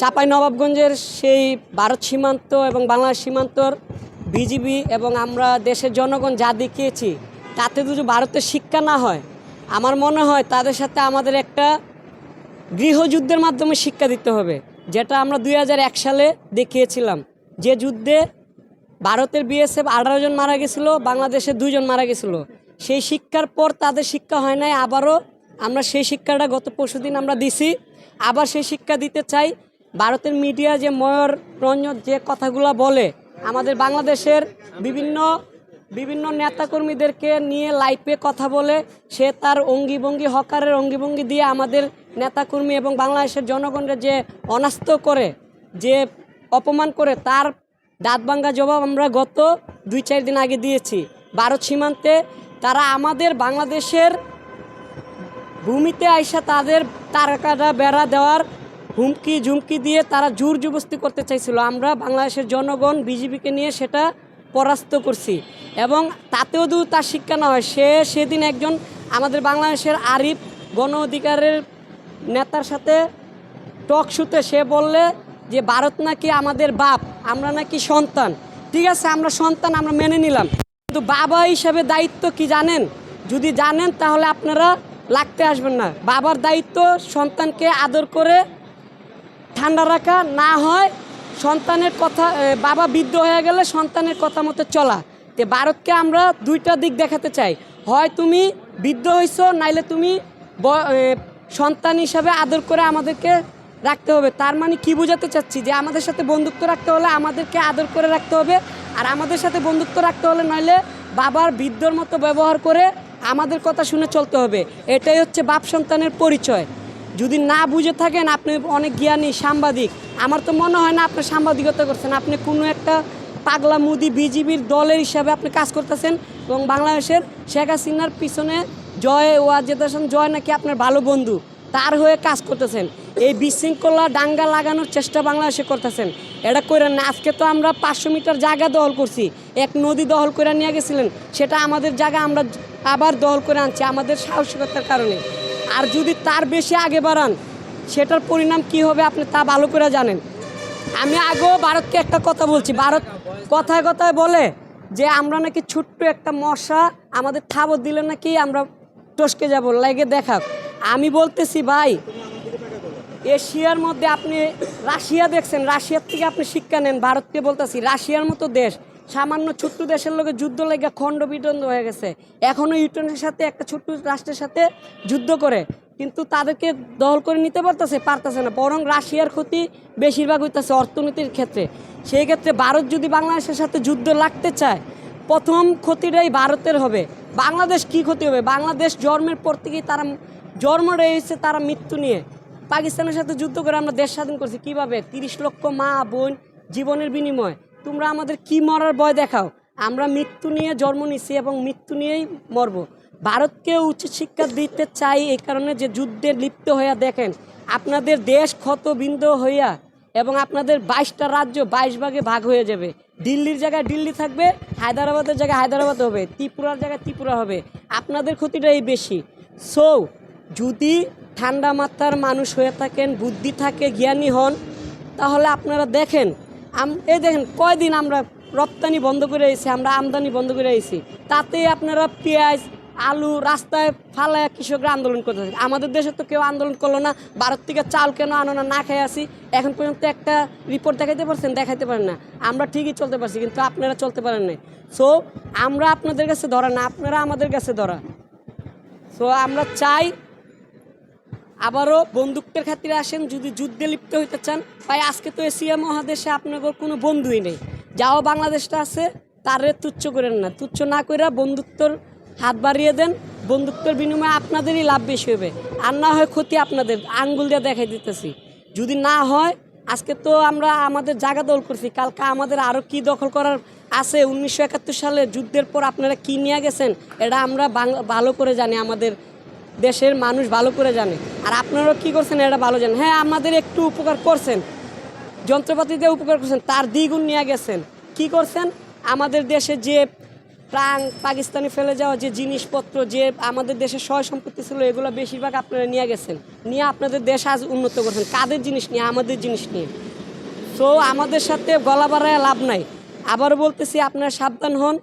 চাপাই নবাবগঞ্জের সেই ভারত সীমান্ত এবং বাংলাদেশ সীমান্তর বিজিবি এবং আমরা দেশের জনগণ যা দেখিয়েছি, তাতে যদি ভারতের শিক্ষা না হয়, আমার মনে হয় তাদের সাথে আমাদের একটা গৃহযুদ্ধের মাধ্যমে শিক্ষা দিতে হবে, যেটা আমরা দু হাজার এক সালে দেখিয়েছিলাম। যে যুদ্ধে ভারতের বিএসএফ আঠারো জন মারা গেছিল বাংলাদেশে দুইজন মারা গেছিল। সেই শিক্ষার পর তাদের শিক্ষা হয় নাই, আবারও আমরা সেই শিক্ষাটা গত পরশুদিন আমরা দিছি। আবার সেই শিক্ষা দিতে চাই ভারতের মিডিয়া যে ময়ূর রঞ্জন যে কথাগুলো বলে, আমাদের বাংলাদেশের বিভিন্ন বিভিন্ন নেতাকর্মীদেরকে নিয়ে লাইভে কথা বলে, সে তার অঙ্গিভঙ্গি, হকারের অঙ্গিভঙ্গি দিয়ে আমাদের নেতাকর্মী এবং বাংলাদেশের জনগণের যে অনাস্ত করে, যে অপমান করে, তার দাঁতভাঙ্গা জবাব আমরা গত দুই চার দিন আগে দিয়েছি। ভারত সীমান্তে তারা আমাদের বাংলাদেশের ভূমিতে আইসা তাদের তারকাটা বেড়া দেওয়ার হুমকি ঝুমকি দিয়ে তারা জোর জবস্তি করতে চাইছিল। আমরা বাংলাদেশের জনগণ, বিজেপিকে নিয়ে সেটা পরাস্ত করছি। এবং তাতেও যদি তার শিক্ষা না হয়, সে সেদিন একজন আমাদের বাংলাদেশের আরিফ গণ অধিকারের নেতার সাথে টক শুতে সে বললে যে, ভারত নাকি আমাদের বাপ, আমরা নাকি সন্তান। ঠিক আছে, আমরা সন্তান, আমরা মেনে নিলাম। কিন্তু বাবা হিসাবে দায়িত্ব কি জানেন? যদি জানেন, তাহলে আপনারা লাগতে আসবেন না। বাবার দায়িত্ব সন্তানকে আদর করে ঠান্ডা রাখা, না হয় সন্তানের কথা বাবা বৃদ্ধ হয়ে গেলে সন্তানের কথা মতো চলা। তে ভারতকে আমরা দুইটা দিক দেখাতে চাই। হয় তুমি বৃদ্ধ হইছো, নাইলে তুমি সন্তান হিসাবে আদর করে আমাদেরকে রাখতে হবে। তার মানে কি বোঝাতে চাচ্ছি? যে আমাদের সাথে বন্ধুত্ব রাখতে হলে আমাদেরকে আদর করে রাখতে হবে, আর আমাদের সাথে বন্ধুত্ব রাখতে হলে নইলে বাবার বৃদ্ধর মতো ব্যবহার করে আমাদের কথা শুনে চলতে হবে। এটাই হচ্ছে বাপ সন্তানের পরিচয়। যদি না বুঝে থাকেন, আপনি অনেক জ্ঞানী, সাংবাদিক। আমার তো মনে হয় না আপনি সাংবাদিকতা করছেন। আপনি কোনো একটা পাগলা, মুদি বিজিবির দলের হিসাবে আপনি কাজ করতেছেন এবং বাংলাদেশের শেখ হাসিনার পিছনে জয় ওয়াজেদ হাসান জয় নাকি আপনার ভালো বন্ধু। তার হয়ে কাজ করতেছেন। এই বিশৃঙ্খলা ডাঙ্গা লাগানোর চেষ্টা বাংলাদেশে করতেছেন। এটা করেন না, আজকে তো আমরা পাঁচশো মিটার জায়গা দখল করছি। এক নদী দখল করে নিয়ে গেছিলেন। সেটা আমাদের জায়গা, আমরা আবার দখল করে আনছি। আমাদের সাহসিকতার কারণে। আর যদি তার বেশি আগে বাড়ান, সেটার পরিণাম কি হবে আপনি তা ভালো করে জানেন। আমি আগেও ভারতকে একটা কথা বলছি, ভারত কথায় কথায় বলে যে আমরা নাকি ছোট্ট একটা মশা, আমাদের থাবর দিলে নাকি আমরা টসকে যাব, লাগে দেখা আমি বলতেছি, ভাই, এশিয়ার মধ্যে আপনি রাশিয়া দেখছেন, রাশিয়ার থেকে আপনি শিক্ষা নেন, ভারতকে বলতেছি, রাশিয়ার মতো দেশ সামান্য ছোট্ট দেশের লোকের যুদ্ধ লেগে খণ্ড বিদণ্ড হয়ে গেছে। এখনও ইউক্রেনের সাথে একটা ছোট্ট রাষ্ট্রের সাথে যুদ্ধ করে, কিন্তু তাদেরকে দল করে নিতে পারতেছে পারতেছে না। বরং রাশিয়ার ক্ষতি বেশিরভাগ হইতেছে অর্থনীতির ক্ষেত্রে। সেই ক্ষেত্রে ভারত যদি বাংলাদেশের সাথে যুদ্ধ লাগতে চায়, প্রথম ক্ষতিটাই ভারতের হবে। বাংলাদেশ কি ক্ষতি হবে? বাংলাদেশ জন্মের পর থেকেই তারা জন্ম রয়েছে তারা মৃত্যু নিয়ে। পাকিস্তানের সাথে যুদ্ধ করে আমরা দেশ স্বাধীন করছি। কীভাবে? তিরিশ লক্ষ মা বোন জীবনের বিনিময়। তোমরা আমাদের কি মরার ভয় দেখাও? আমরা মৃত্যু নিয়ে জন্ম নিছি এবং মৃত্যু নিয়েই মরব। ভারতকে উচ্চ শিক্ষা দিতে চাই এই কারণে যে যুদ্ধে লিপ্ত হইয়া দেখেন, আপনাদের দেশ ক্ষত বিন্দ হইয়া এবং আপনাদের বাইশটা রাজ্য বাইশ ভাগে ভাগ হয়ে যাবে। দিল্লির জায়গায় দিল্লি থাকবে, হায়দ্রাবাদের জায়গায় হায়দ্রাবাদ হবে, ত্রিপুরার জায়গায় ত্রিপুরা হবে। আপনাদের ক্ষতিটাই বেশি। সো যদি ঠান্ডা মাথার মানুষ হয়ে থাকেন, বুদ্ধি থাকে, জ্ঞানী হন, তাহলে আপনারা দেখেন এই দেখেন, কয়দিন আমরা রপ্তানি বন্ধ করে আইছি, আমরা আমদানি বন্ধ করে আইছি। তাতে আপনারা পেঁয়াজ, আলু রাস্তায় ফালায় কৃষকরা আন্দোলন করতে থাকে আমাদের দেশে তো কেউ আন্দোলন করল না, ভারত থেকে চাল কেন আনো না না খেয়ে আসি। এখন পর্যন্ত একটা রিপোর্ট দেখাইতে পারছেন, দেখাইতে পারেন না। আমরা ঠিকই চলতে পারছি, কিন্তু আপনারা চলতে পারেন না সো আমরা আপনাদের কাছে ধরা না, আপনারা আমাদের কাছে ধরা। সো আমরা চাই আবারও বন্দুকের খাতিরে আসেন, যদি যুদ্ধে লিপ্ত হইতে চান, তাই আজকে তো এশিয়া মহাদেশে আপনাদের কোনো বন্ধুই নেই। যাও বাংলাদেশটা আছে, তারে তুচ্ছ করেন না। তুচ্ছ না করে বন্ধুত্বর হাত বাড়িয়ে দেন, বন্ধুত্বের বিনিময়ে আপনাদেরই লাভ বেশি হবে। আর না হয় ক্ষতি আপনাদের, আঙ্গুল দিয়ে দেখাই দিতেছি। যদি না হয়, আজকে তো আমরা আমাদের জায়গা দখল করছি। কালকে আমাদের আরও কি দখল করার আছে? উনিশশো একাত্তর সালে যুদ্ধের পর আপনারা কি নিয়ে গেছেন? এটা আমরা ভালো করে জানি আমাদের দেশের মানুষ ভালো করে জানে। আর আপনারাও কি করছেন এটা ভালো জানেন হ্যাঁ আমাদের একটু উপকার করছেন। যন্ত্রপাতি দিয়ে উপকার করছেন, তার দ্বিগুণ নিয়ে গেছেন। কি করছেন? আমাদের দেশে যে প্রাণ পাকিস্তানে ফেলে যাওয়া যে জিনিসপত্র, যে আমাদের দেশের সয় সম্পত্তি ছিল, এগুলো বেশিরভাগ আপনারা নিয়ে গেছেন। নিয়ে আপনাদের দেশ আজ উন্নত করছেন। কাদের জিনিস নিয়ে? আমাদের জিনিস নিয়ে। তো আমাদের সাথে গলা বাড়ায় লাভ নাই। আবারও বলতেছি, আপনারা সাবধান হন।